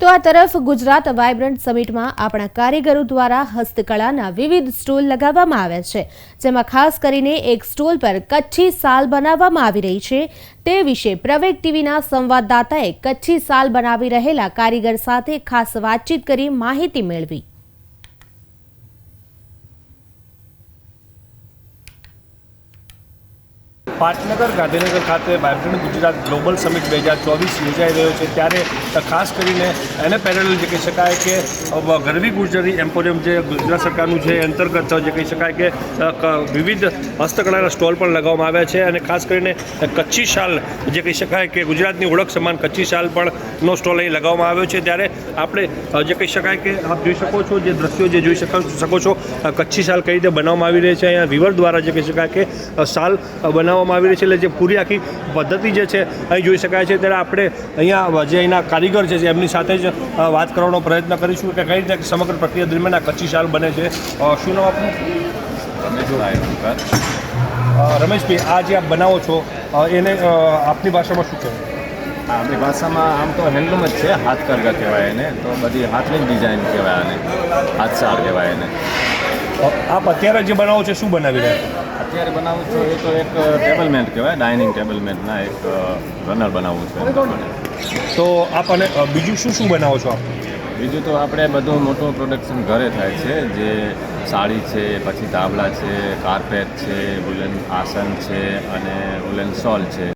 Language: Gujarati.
તો આ તરફ ગુજરાત વાઇબ્રન્ટ સમિટમાં આપણા કારીગરો દ્વારા હસ્તકળાના વિવિધ સ્ટોલ લગાવવામાં આવ્યા છે, જેમાં ખાસ કરીને એક સ્ટોલ પર કચ્છી સાલ બનાવવામાં આવી રહી છે. તે વિશે પ્રવેગ ટીવીના સંવાદદાતાએ કચ્છી સાલ બનાવી રહેલા કારીગર સાથે ખાસ વાતચીત કરી માહિતી મેળવી. પાટનગર ગાંધીનગર ખાતે વાઇબ્રન્ટ ગુજરાત ગ્લોબલ સમિટ બે હજાર ચોવીસ યોજાઈ રહ્યો છે. ત્યારે ખાસ કરીને એને પેરેલ જે કહી શકાય કે ગરવી ગુજરી એમ્પોરિયમ જે ગુજરાત સરકારનું છે અંતર્ગત જે કહી શકાય કે વિવિધ હસ્તકળાના સ્ટોલ પણ લગાવવામાં આવ્યા છે અને ખાસ કરીને કચ્છી શાલ જે કહી શકાય કે ગુજરાતની ઓળખ સમાન કચ્છી શાલ પણ નો સ્ટોલ અહીં લગાવવામાં આવ્યો છે. ત્યારે આપણે જે કહી શકાય કે આપ જોઈ શકો છો જે દ્રશ્યો જે જોઈ શકો છો કચ્છી શાલ કઈ રીતે બનાવવામાં આવી રહી છે. અહીંયા વિવર દ્વારા જે કહી શકાય કે શાલ અ, બનાવવામાં આવી રહી છે. એટલે જે પૂરી આખી પદ્ધતિ જે છે અહીં જોઈ શકાય છે. ત્યારે આપણે અહીંયા જે અહીંના કારીગર છે એમની સાથે જ વાત કરવાનો પ્રયત્ન કરીશું કે કઈ રીતે સમગ્ર પ્રક્રિયા દરમિયાન આ કચ્છી શાલ બને છે. શું નામ આપનું? રમેશભાઈ આ જે આપ બનાવો છો એને આપની ભાષામાં શું કહેવાય? આપણી ભાષામાં આમ તો હેન્ડલૂમ જ છે હાથ કરગા કહેવાય એને તો બધી હાથની જ ડિઝાઇન કહેવાય આને હાથસાળ કહેવાય એને. આપ અત્યારે જે બનાવો છો શું બનાવી રહ્યા અત્યારે બનાવું છું એ તો એક ટેબલ મેટ કહેવાય ડાઇનિંગ ટેબલ મેટના એક રનર બનાવવું છે તો આપ અને બીજું શું શું બનાવો છો આપ? બીજું તો આપણે બધું મોટું પ્રોડક્શન ઘરે થાય છે જે સાડી છે પછી તાબલા છે કાર્પેટ છે વુલન આસન છે અને વુલન સોલ છે.